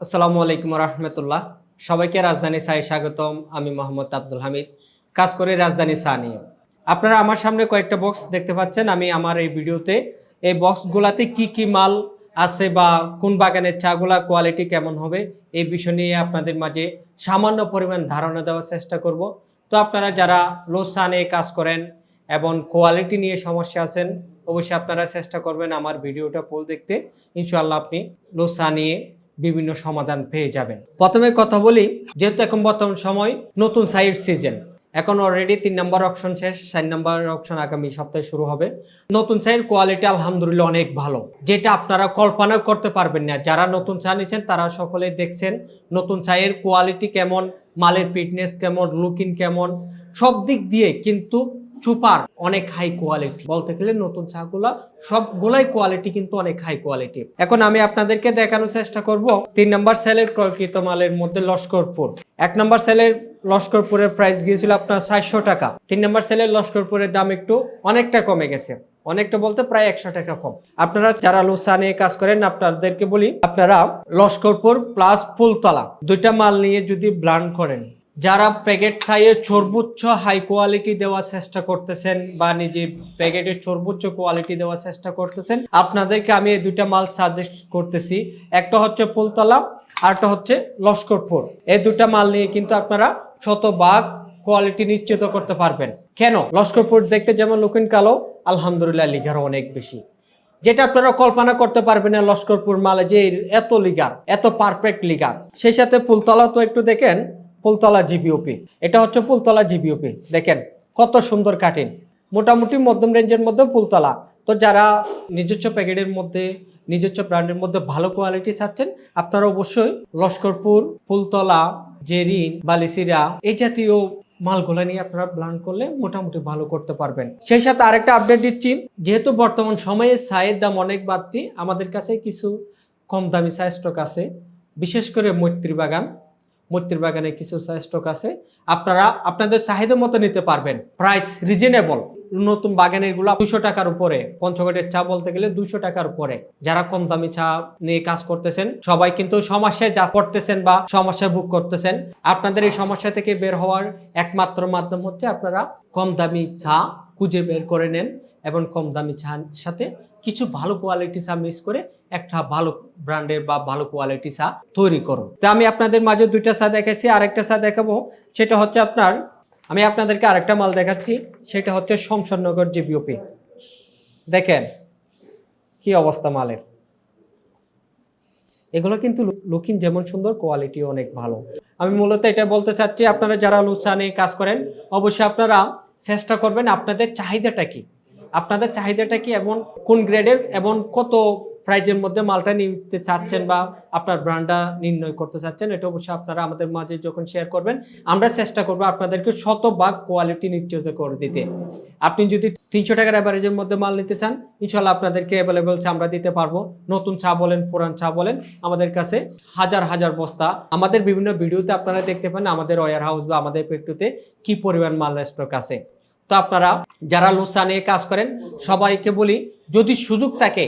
আসসালামু আলাইকুম রহমতুল্লাহ। সবাইকে রাজধানী সাই স্বাগতম। আমি মোহাম্মদ আব্দুল হামিদ। কাজ করে রাজধানী সা নিয়ে। আপনারা আমার সামনে কয়েকটা বক্স দেখতে পাচ্ছেন। আমি আমার এই ভিডিওতে এই বক্সগুলাতে কি কি মাল আছে বা কোন বাগানের চাগুলা কোয়ালিটি কেমন হবে এই বিষয় নিয়ে আপনাদের মাঝে সামান্য পরিমাণ ধারণা দেওয়ার চেষ্টা করব। তো আপনারা যারা লো সানে কাজ করেন এবং কোয়ালিটি নিয়ে সমস্যা আছেন, অবশ্যই আপনারা চেষ্টা করবেন আমার ভিডিওটা ফুল দেখতে। ইনশাআল্লাহ আপনি লো সা নিয়ে বিভিন্ন সমাধান পেয়ে যাবেন। প্রথমে কথা বলি, যেহেতু এখন বর্তমান সময় নতুন সাইড সিজন এখন অলরেডি তিন নম্বর অপশন শেষ, চার নম্বর অপশন আগামী সপ্তাহে শুরু হবে। নতুন চায়ের কোয়ালিটি আলহামদুলিল্লাহ অনেক ভালো, যেটা আপনারা কল্পনা করতে পারবেন না। যারা নতুন চা নিচ্ছেন তারা সকলে দেখছেন নতুন চায়ের কোয়ালিটি কেমন, মালের ফিটনেস কেমন লুকিং কেমন, সব দিক দিয়ে কিন্তু সুপার, অনেক হাই কোয়ালিটি বলতে গেলে নতুন চাগুলা সবগুলাই কোয়ালিটি কিন্তু অনেক হাই কোয়ালিটি এখন আমি আপনাদেরকে দেখানোর চেষ্টা করব, তিন নম্বর সেলের ক্রয়কৃত মালের মধ্যে লস্করপুর। এক নম্বর সেলের লস্করপুরের প্রাইস গিয়েছিল আপনার চারশো টাকা। তিন নম্বর সেলের লস্করপুরের দাম একটু অনেকটা কমে গেছে। অনেকটা বলতে প্রায় একশো টাকা কম। আপনারা যারা লোসা নিয়ে কাজ করেন, আপনাদেরকে বলি, আপনারা লস্করপুর প্লাস ফুলতলা, দুইটা মাল নিয়ে যদি ব্লান্ড করেন যারা প্যাকেট খাইয়ে সর্বোচ্চ হাই কোয়ালিটি দেওয়ার চেষ্টা করতেছেন বা নিজে প্যাকেটের সর্বোচ্চ কোয়ালিটি দেওয়ার চেষ্টা করতেছেন, আপনাদেরকে আমি এই দুইটা মাল সাজেস্ট করতেছি। একটা হচ্ছে ফুলতলা আরটা হচ্ছে লস্করপুর। এই দুটা মাল নিয়ে কিন্তু আপনারা শতভাগ কোয়ালিটি নিশ্চিত করতে পারবেন। কেন? লস্করপুর দেখতে যেমন লুকিন কালো, আলহামদুলিল্লাহ লিগার অনেক বেশি। যেটা আপনারা কল্পনা করতে পারবেন না লস্করপুর মালে যে এত লিগার, এত পারফেক্ট লিগার। সেই সাথে ফুলতলা তো একটু দেখেন ফুলতলা জিবিওপি এটা হচ্ছে ফুলতলা জিবিওপি দেখেন, কত সুন্দর কাটিং মোটামুটি মধ্যম রেঞ্জের মধ্যে ফুলতলা তো যারা নিজস্ব প্যাকেটের মধ্যে, নিজস্ব ব্র্যান্ডের মধ্যে ভালো কোয়ালিটি চাচ্ছেন আপনারা অবশ্যই লস্করপুর ফুলতলা জেরিন বালিসিরা এই জাতীয় মালগুলো নিয়ে আপনারা প্ল্যান করলে মোটামুটি ভালো করতে পারবেন। সেই সাথে আরেকটা আপডেট দিচ্ছি। যেহেতু বর্তমান সময়ে চায়ের দাম অনেক বাড়তি, আমাদের কাছে কিছু কম দামি চা স্টক আছে। বিশেষ করে মৈত্রী বাগান। মৈত্রীর বাগানে কিছু স্টক আছে। আপনারা, আপনাদের চাহিদা মতো নিতে পারবেন। প্রাইস রিজনেবল নতুন বাগানেরগুলো দুশো টাকার উপরে। পঞ্চগড়ের চা বলতে গেলে দুশো টাকার উপরে। যারা কম দামি চা নিয়ে কাজ করতেছেন, সবাই কিন্তু সমস্যায় যা করতেছেন বা সমস্যা ভোগ করতেছেন, আপনাদের এই সমস্যা থেকে বের হওয়ার একমাত্র মাধ্যম হচ্ছে আপনারা কম দামি চা খুঁজে বের করে নেন। এবং কম দামি চার সাথে কিছু ভালো কোয়ালিটি চা মিক্স করে একটা ভালো ব্র্যান্ডের বা ভালো কোয়ালিটি চা তৈরি করুন। তা আমি আপনাদের মাঝে দুইটা চা দেখাচ্ছি, আরেকটা চা দেখাবো। সেটা হচ্ছে আপনার, আমি আপনাদেরকে আরেকটা মাল দেখাচ্ছি, সেটা হচ্ছে শমশাননগর জিবিওপি দেখেন কি অবস্থা মালের। এগুলো কিন্তু লুকিং যেমন সুন্দর কোয়ালিটি অনেক ভালো। আমি মূলত এটা বলতে চাচ্ছি, আপনারা যারা লুচা নিয়ে কাজ করেন, অবশ্যই আপনারা চেষ্টা করবেন আপনাদের চাহিদাটা কি? আপনাদের চাহিদাটা কি এবং কোন গ্রেডের এবং কত প্রাইজের মধ্যে মালটা নিতে চাচ্ছেন বা আপনার ব্র্যান্ডটা নির্ণয় করতে চাচ্ছেন, এটা অবশ্যই আপনারা আমাদের মাঝে যখন শেয়ার করবেন, আমরা চেষ্টা করব আপনাদেরকে শতভাগ কোয়ালিটি নিশ্চিত করে দিতে। আপনি যদি তিনশো টাকার অ্যাভারেজের মধ্যে মাল নিতে চান ইনশাল্লাহ আপনাদেরকে অ্যাভেলেবেল আমরা দিতে পারব। নতুন চা বলেন, পুরান চা বলেন, আমাদের কাছে হাজার হাজার বস্তা। আমাদের বিভিন্ন ভিডিওতে আপনারা দেখতে পান আমাদের ওয়ার হাউস বা আমাদের পেট্রোতে কি পরিমাণ মাল স্টক আছে। তো আপনারা যারা লোসানে কাজ করেন সবাইকে বলি যদি সুযোগ থাকে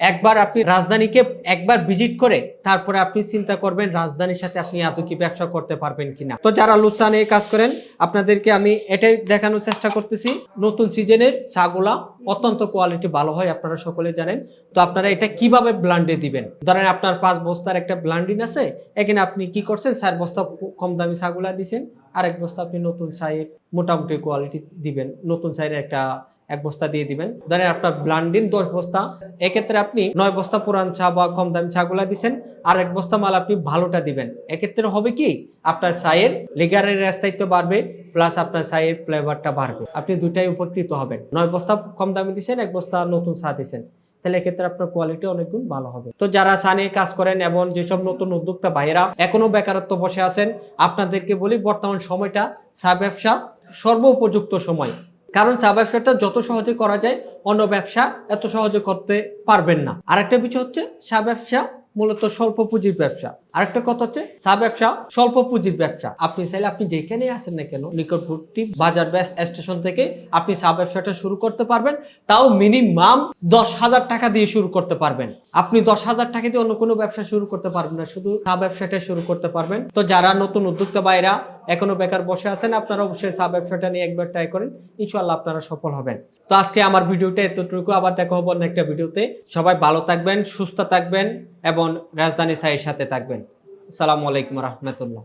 একবার আপনি রাজধানীকে একবার ভিজিট করে তারপরে আপনি চিন্তা করবেন রাজধানীর সাথে আপনি এত কি ব্যবসা করতে পারবেন কিনা। তো যারা লুচা নিয়ে কাজ করেন, আপনাদেরকে আমি এটাই দেখানোর চেষ্টা করতেছি। নতুন সিজনের চাগুলা অত্যন্ত কোয়ালিটি ভালো হয়, আপনারা সকলে জানেন। তো আপনারা এটা কীভাবে ব্লান্ডে দিবেন? ধরেন আপনার পাঁচ বস্তার একটা ব্লান্ডিন আছে, এখানে আপনি কি করছেন? চার বস্তা কম দামি চাগুলা দিছেন আর এক বস্তা আপনি নতুন চায়ের মোটামুটি কোয়ালিটি দিবেন। নতুন চায়ের একটা এক বস্তা দিয়ে দিবেন। ধরেন আপনার ব্লান্ডিন দশ বস্তা, এক্ষেত্রে আপনি নয় বস্তা পুরান চা বা কম দামি চাগুলা দিচ্ছেন আর এক বস্তা মাল আপনি ভালোটা দিবেন। এক্ষেত্রে হবে কি? আপনার চায়ের লিগারের স্থায়িত্ব বাড়বে প্লাস আপনার চায়ের ফ্লেভারটা বাড়বে। আপনি দুটাই উপকৃত হবেন। নয় বস্তা কম দামি দিচ্ছেন এক বস্তা নতুন চা দিচ্ছেন তাহলে এক্ষেত্রে আপনার কোয়ালিটি অনেক গুণ ভালো হবে। তো যারা চা নিয়ে কাজ করেন এবং যেসব নতুন উদ্যোক্তা ভাইয়েরা এখনও বেকারত্ব বসে আছেন, আপনাদেরকে বলি বর্তমান সময়টা চা ব্যবসা সর্বোপযুক্ত সময়। কারণ চা ব্যবসাটা যত সহজে করা যায়, অন্য ব্যবসা এত সহজে করতে পারবেন না। আরেকটা বিষয় হচ্ছে, চা ব্যবসা মূলত স্বল্প পুঁজির ব্যবসা। আরেকটা কথা হচ্ছে, চা ব্যবসা স্বল্প পুঁজির ব্যবসা। আপনি চাইলে আপনি যেখানে আছেন না কেন, নিকটবর্তী বাজার ব্যাস স্টেশন থেকে আপনি চা ব্যবসাটা শুরু করতে পারবেন। তাও মিনিমাম দশ হাজার টাকা দিয়ে শুরু করতে পারবেন। আপনি দশ হাজার টাকা দিয়ে অন্য কোনো ব্যবসা শুরু করতে পারবেন না, শুধু চা ব্যবসাটা শুরু করতে পারবেন। তো যারা নতুন উদ্যোক্তা বাইরা এখনও বেকার বসে আছেন, আপনারা অবশ্যই চা ব্যবসাটা নিয়ে একবার ট্রাই করেন। ইনশাল্লাহ আপনারা সফল হবেন। তো আজকে আমার ভিডিওটা এতটুকু, আবার দেখা হব অন্য একটা ভিডিওতে। সবাই ভালো থাকবেন, সুস্থ থাকবেন। এবং রাজধানী সাইয়ের সাথে থাকবেন। সালামু আলাইকুম রহমতুল্লাহ।